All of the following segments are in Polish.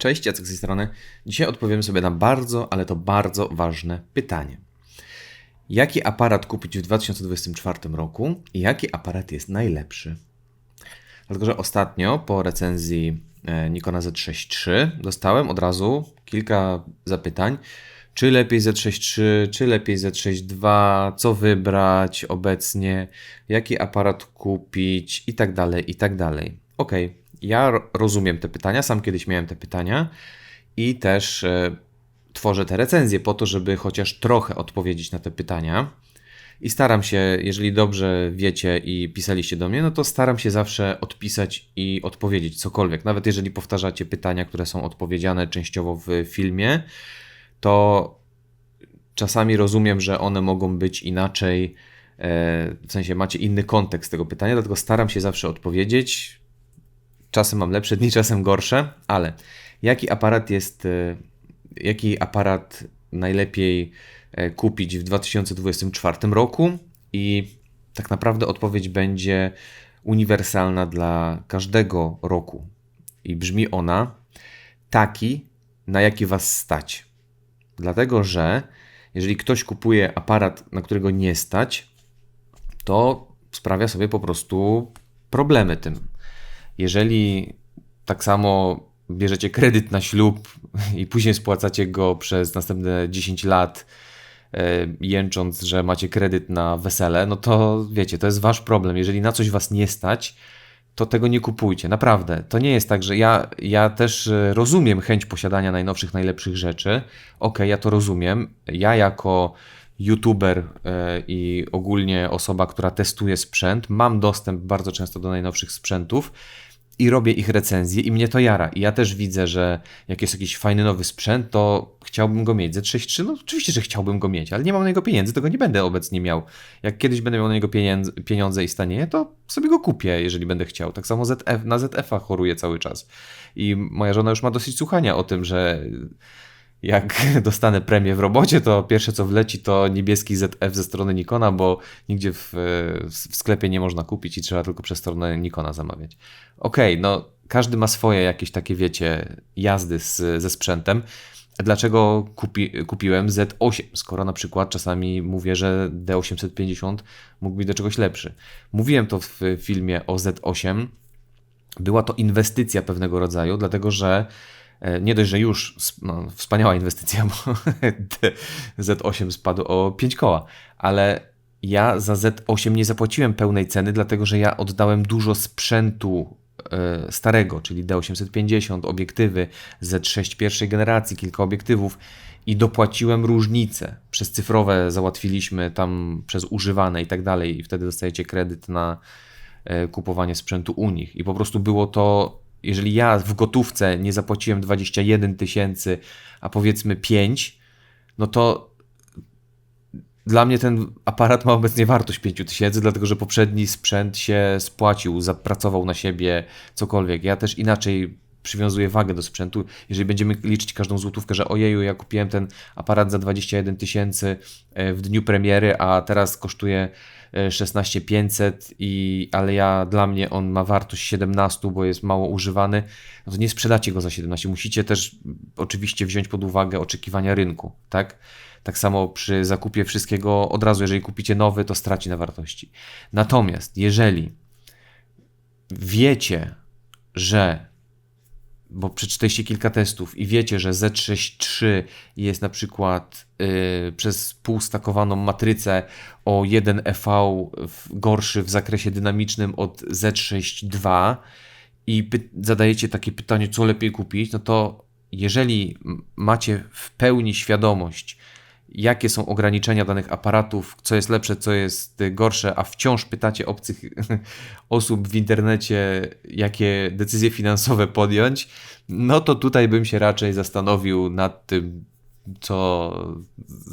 Cześć, Jacek z tej strony. Dzisiaj odpowiem sobie na bardzo, ale to bardzo ważne pytanie. Jaki aparat kupić w 2024 roku i jaki aparat jest najlepszy? Dlatego, że ostatnio po recenzji e, Nikona Z6 III dostałem od razu kilka zapytań, czy lepiej Z6 III, czy lepiej Z6 II, co wybrać obecnie, jaki aparat kupić i tak dalej, i tak dalej. Ok, ja rozumiem te pytania, sam kiedyś miałem te pytania i też e, tworzę te recenzje po to, żeby chociaż trochę odpowiedzieć na te pytania. I staram się, jeżeli dobrze wiecie i pisaliście do mnie, no to staram się zawsze odpisać i odpowiedzieć cokolwiek. Nawet jeżeli powtarzacie pytania, które są odpowiedziane częściowo w filmie, to czasami rozumiem, że one mogą być inaczej, e, w sensie macie inny kontekst tego pytania, dlatego staram się zawsze odpowiedzieć. Czasem mam lepsze dni, czasem gorsze, ale jaki aparat jest, e, jaki aparat najlepiej e, kupić w 2024 roku? I tak naprawdę odpowiedź będzie uniwersalna dla każdego roku. I brzmi ona taki, na jaki was stać. Dlatego, że jeżeli ktoś kupuje aparat, na którego nie stać, to sprawia sobie po prostu problemy tym. Jeżeli tak samo bierzecie kredyt na ślub i później spłacacie go przez następne 10 lat, e, jęcząc, że macie kredyt na wesele, no to wiecie, to jest wasz problem. Jeżeli na coś was nie stać, to tego nie kupujcie. Naprawdę. To nie jest tak, że ja, ja też e, rozumiem chęć posiadania najnowszych, najlepszych rzeczy. Ok, ja to rozumiem. Ja jako youtuber e, i ogólnie osoba, która testuje sprzęt, mam dostęp bardzo często do najnowszych sprzętów i robię ich recenzje i mnie to jara. I ja też widzę, że jak jest jakiś fajny nowy sprzęt, to chciałbym go mieć. Z6.3, no oczywiście, że chciałbym go mieć, ale nie mam na niego pieniędzy, tego nie będę obecnie miał. Jak kiedyś będę miał na niego pieniądze i stanie, to sobie go kupię, jeżeli będę chciał. Tak samo ZF, na ZF-a choruję cały czas. I moja żona już ma dosyć słuchania o tym, że jak dostanę premię w robocie, to pierwsze co wleci to niebieski ZF ze strony Nikona, bo nigdzie w, w sklepie nie można kupić i trzeba tylko przez stronę Nikona zamawiać. Okej, okay, no każdy ma swoje jakieś takie, wiecie, jazdy z, ze sprzętem. Dlaczego kupi, kupiłem Z8, skoro na przykład czasami mówię, że D850 mógł być do czegoś lepszy? Mówiłem to w filmie o Z8. Była to inwestycja pewnego rodzaju, dlatego że nie dość, że już no, wspaniała inwestycja, bo Z8 spadł o 5 koła, ale ja za Z8 nie zapłaciłem pełnej ceny, dlatego że ja oddałem dużo sprzętu e, starego, czyli D850, obiektywy Z6 pierwszej generacji, kilka obiektywów i dopłaciłem różnicę. Przez cyfrowe załatwiliśmy tam przez używane i tak dalej i wtedy dostajecie kredyt na e, kupowanie sprzętu u nich i po prostu było to jeżeli ja w gotówce nie zapłaciłem 21 tysięcy, a powiedzmy 5, no to dla mnie ten aparat ma obecnie wartość 5 tysięcy, dlatego że poprzedni sprzęt się spłacił, zapracował na siebie, cokolwiek. Ja też inaczej przywiązuję wagę do sprzętu. Jeżeli będziemy liczyć każdą złotówkę, że ojeju, ja kupiłem ten aparat za 21 tysięcy e, w dniu premiery, a teraz kosztuje 16500 i ale ja dla mnie on ma wartość 17, bo jest mało używany, no to nie sprzedacie go za 17. Musicie też oczywiście wziąć pod uwagę oczekiwania rynku, tak? Tak samo przy zakupie wszystkiego od razu, jeżeli kupicie nowy, to straci na wartości. Natomiast jeżeli wiecie, że bo przeczytaliście kilka testów i wiecie, że Z6.3 jest na przykład yy, przez półstakowaną matrycę o 1 EV gorszy w zakresie dynamicznym od Z6.2 i zadajecie takie pytanie, co lepiej kupić, no to jeżeli macie w pełni świadomość, jakie są ograniczenia danych aparatów, co jest lepsze, co jest gorsze, a wciąż pytacie obcych osób w internecie, jakie decyzje finansowe podjąć, no to tutaj bym się raczej zastanowił nad tym, co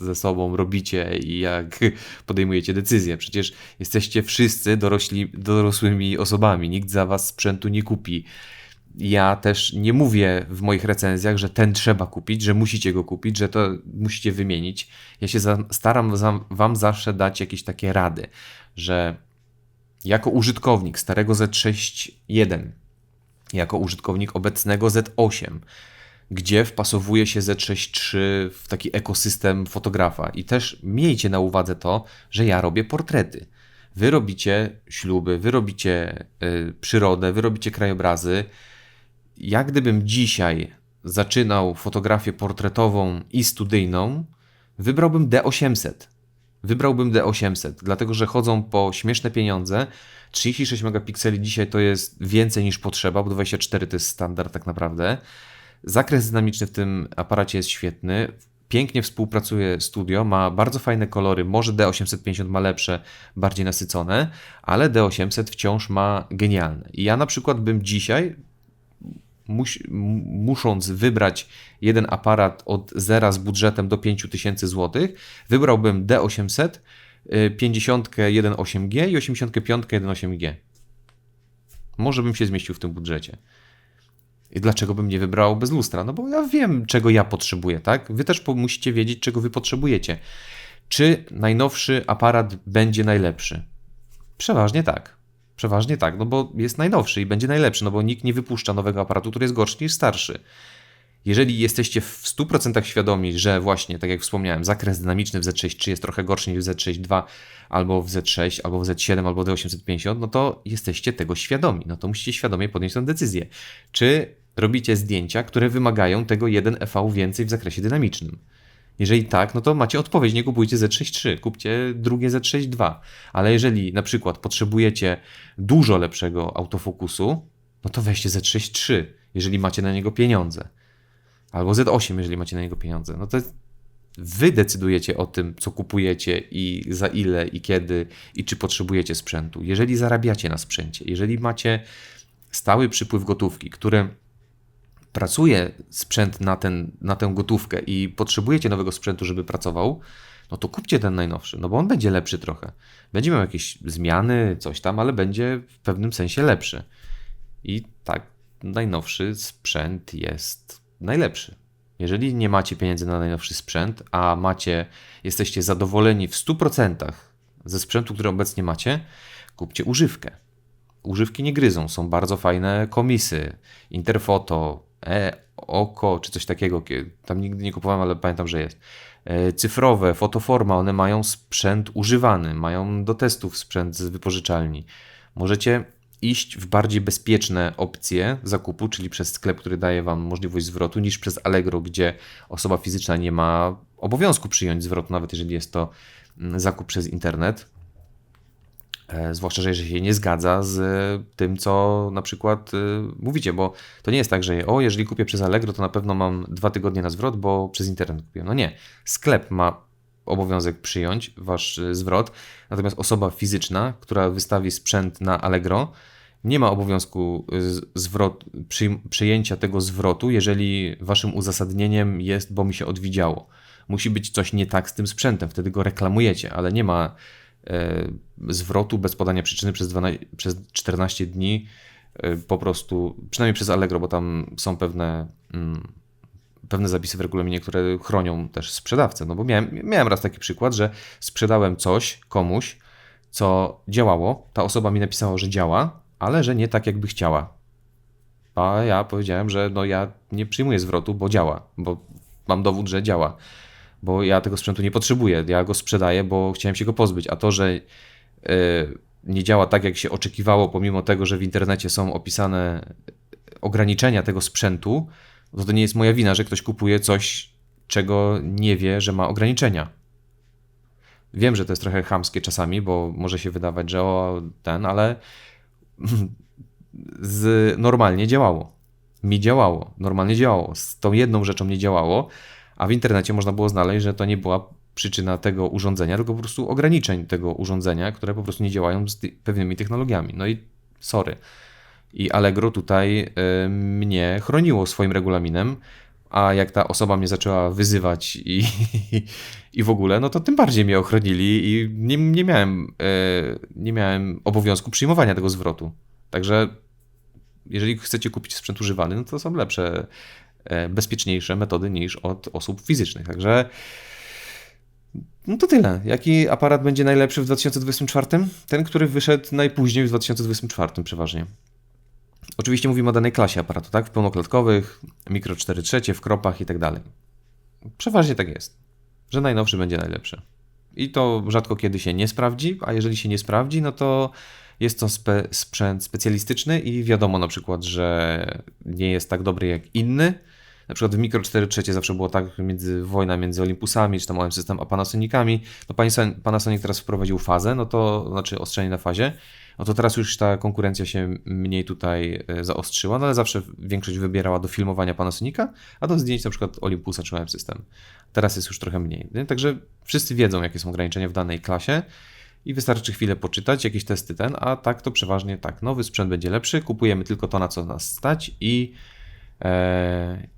ze sobą robicie i jak podejmujecie decyzje. Przecież jesteście wszyscy dorośli, dorosłymi osobami, nikt za was sprzętu nie kupi ja też nie mówię w moich recenzjach, że ten trzeba kupić, że musicie go kupić, że to musicie wymienić. Ja się za, staram za, Wam zawsze dać jakieś takie rady, że jako użytkownik starego Z6.1, jako użytkownik obecnego Z8, gdzie wpasowuje się Z6 III w taki ekosystem fotografa. I też miejcie na uwadze to, że ja robię portrety. Wy robicie śluby, wy robicie y, przyrodę, wy robicie krajobrazy. Jak gdybym dzisiaj zaczynał fotografię portretową i studyjną, wybrałbym D800. Wybrałbym D800, dlatego że chodzą po śmieszne pieniądze. 36 megapikseli dzisiaj to jest więcej niż potrzeba, bo 24 to jest standard tak naprawdę. Zakres dynamiczny w tym aparacie jest świetny. Pięknie współpracuje studio, ma bardzo fajne kolory. Może D850 ma lepsze, bardziej nasycone, ale D800 wciąż ma genialne. I ja na przykład bym dzisiaj musząc wybrać jeden aparat od zera z budżetem do 5000 zł, wybrałbym D800, 50 1.8G i 85 1.8G. Może bym się zmieścił w tym budżecie. I dlaczego bym nie wybrał bez lustra? No bo ja wiem, czego ja potrzebuję, tak? Wy też musicie wiedzieć, czego wy potrzebujecie. Czy najnowszy aparat będzie najlepszy? Przeważnie tak. Przeważnie tak, no bo jest najnowszy i będzie najlepszy, no bo nikt nie wypuszcza nowego aparatu, który jest gorszy niż starszy. Jeżeli jesteście w 100% świadomi, że właśnie, tak jak wspomniałem, zakres dynamiczny w Z6 jest trochę gorszy niż w Z6 albo w Z6, albo w Z7, albo w D850, no to jesteście tego świadomi. No to musicie świadomie podjąć tę decyzję. Czy robicie zdjęcia, które wymagają tego 1 EV więcej w zakresie dynamicznym? Jeżeli tak, no to macie odpowiedź, nie kupujcie Z6.3, kupcie drugie Z6.2. Ale jeżeli na przykład potrzebujecie dużo lepszego autofokusu, no to weźcie Z6.3, jeżeli macie na niego pieniądze. Albo Z8, jeżeli macie na niego pieniądze. No to wy decydujecie o tym, co kupujecie i za ile i kiedy i czy potrzebujecie sprzętu. Jeżeli zarabiacie na sprzęcie, jeżeli macie stały przypływ gotówki, który pracuje sprzęt na, ten, na tę gotówkę i potrzebujecie nowego sprzętu, żeby pracował, no to kupcie ten najnowszy, no bo on będzie lepszy trochę. Będzie miał jakieś zmiany, coś tam, ale będzie w pewnym sensie lepszy. I tak, najnowszy sprzęt jest najlepszy. Jeżeli nie macie pieniędzy na najnowszy sprzęt, a macie, jesteście zadowoleni w 100% ze sprzętu, który obecnie macie, kupcie używkę. Używki nie gryzą, są bardzo fajne komisy, Interfoto, e, oko czy coś takiego. Tam nigdy nie kupowałem, ale pamiętam, że jest. E, cyfrowe, fotoforma, one mają sprzęt używany, mają do testów sprzęt z wypożyczalni. Możecie iść w bardziej bezpieczne opcje zakupu, czyli przez sklep, który daje Wam możliwość zwrotu, niż przez Allegro, gdzie osoba fizyczna nie ma obowiązku przyjąć zwrotu, nawet jeżeli jest to mm, zakup przez internet. E, zwłaszcza, że jeżeli się nie zgadza z tym, co na przykład y, mówicie, bo to nie jest tak, że o, jeżeli kupię przez Allegro, to na pewno mam dwa tygodnie na zwrot, bo przez internet kupiłem. No nie. Sklep ma obowiązek przyjąć wasz y, zwrot, natomiast osoba fizyczna, która wystawi sprzęt na Allegro, nie ma obowiązku zwrot, przy, przyjęcia tego zwrotu, jeżeli waszym uzasadnieniem jest, bo mi się odwidziało. Musi być coś nie tak z tym sprzętem, wtedy go reklamujecie, ale nie ma E, zwrotu bez podania przyczyny przez, 12, przez 14 dni e, po prostu, przynajmniej przez Allegro, bo tam są pewne, mm, pewne zapisy w regulaminie, które chronią też sprzedawcę. No bo miałem, miałem raz taki przykład, że sprzedałem coś komuś, co działało. Ta osoba mi napisała, że działa, ale że nie tak, jakby chciała. A ja powiedziałem, że no ja nie przyjmuję zwrotu, bo działa, bo mam dowód, że działa bo ja tego sprzętu nie potrzebuję. Ja go sprzedaję, bo chciałem się go pozbyć. A to, że e, nie działa tak, jak się oczekiwało, pomimo tego, że w internecie są opisane ograniczenia tego sprzętu, to to nie jest moja wina, że ktoś kupuje coś, czego nie wie, że ma ograniczenia. Wiem, że to jest trochę chamskie czasami, bo może się wydawać, że o ten, ale z, normalnie działało. Mi działało, normalnie działało. Z tą jedną rzeczą nie działało, a w internecie można było znaleźć, że to nie była przyczyna tego urządzenia, tylko po prostu ograniczeń tego urządzenia, które po prostu nie działają z pewnymi technologiami. No i sorry. I Allegro tutaj y, mnie chroniło swoim regulaminem, a jak ta osoba mnie zaczęła wyzywać i, i w ogóle, no to tym bardziej mnie ochronili i nie, nie, miałem, y, nie miałem obowiązku przyjmowania tego zwrotu. Także jeżeli chcecie kupić sprzęt używany, no to są lepsze bezpieczniejsze metody niż od osób fizycznych. Także no to tyle. Jaki aparat będzie najlepszy w 2024? Ten, który wyszedł najpóźniej w 2024 przeważnie. Oczywiście mówimy o danej klasie aparatu, tak? W pełnoklatkowych, mikro 4 trzecie, w kropach i tak dalej. Przeważnie tak jest, że najnowszy będzie najlepszy. I to rzadko kiedy się nie sprawdzi, a jeżeli się nie sprawdzi, no to jest to spe sprzęt specjalistyczny i wiadomo na przykład, że nie jest tak dobry jak inny. Na przykład w Micro 4 trzecie zawsze było tak między wojna między Olympusami, czy tam OM System, a Panasonicami. No Panasonic teraz wprowadził fazę, no to znaczy ostrzenie na fazie. No to teraz już ta konkurencja się mniej tutaj e, zaostrzyła, no ale zawsze większość wybierała do filmowania Panasonica, a do zdjęć na przykład Olympusa czy OM System. Teraz jest już trochę mniej. Nie? Także wszyscy wiedzą, jakie są ograniczenia w danej klasie i wystarczy chwilę poczytać, jakieś testy ten, a tak to przeważnie tak, nowy sprzęt będzie lepszy, kupujemy tylko to, na co nas stać i,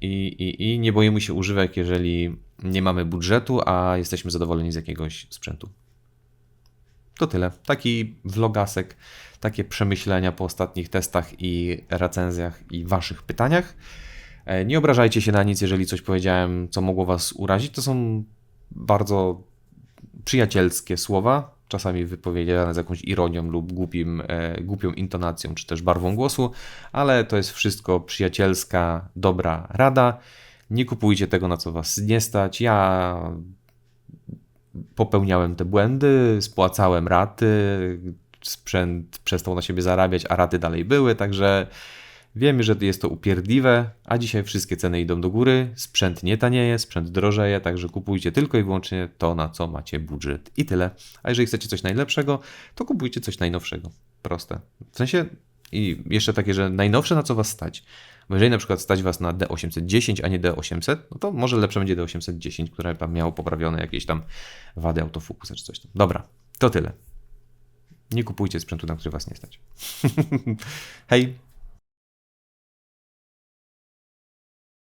i, i, i nie boimy się używek, jeżeli nie mamy budżetu, a jesteśmy zadowoleni z jakiegoś sprzętu. To tyle. Taki vlogasek, takie przemyślenia po ostatnich testach i recenzjach i Waszych pytaniach. E, nie obrażajcie się na nic, jeżeli coś powiedziałem, co mogło Was urazić. To są bardzo przyjacielskie słowa, czasami wypowiedziane z jakąś ironią lub głupim, e, głupią intonacją, czy też barwą głosu, ale to jest wszystko przyjacielska, dobra rada. Nie kupujcie tego, na co Was nie stać. Ja popełniałem te błędy, spłacałem raty, sprzęt przestał na siebie zarabiać, a raty dalej były, także wiemy, że jest to upierdliwe, a dzisiaj wszystkie ceny idą do góry, sprzęt nie tanieje, sprzęt drożeje, także kupujcie tylko i wyłącznie to, na co macie budżet i tyle. A jeżeli chcecie coś najlepszego, to kupujcie coś najnowszego. Proste. W sensie i jeszcze takie, że najnowsze na co was stać. Bo jeżeli na przykład stać Was na D810, a nie D800, no to może lepsze będzie D810, które tam miało poprawione jakieś tam wady autofokusa czy coś tam. Dobra, to tyle. Nie kupujcie sprzętu, na który Was nie stać. Hej!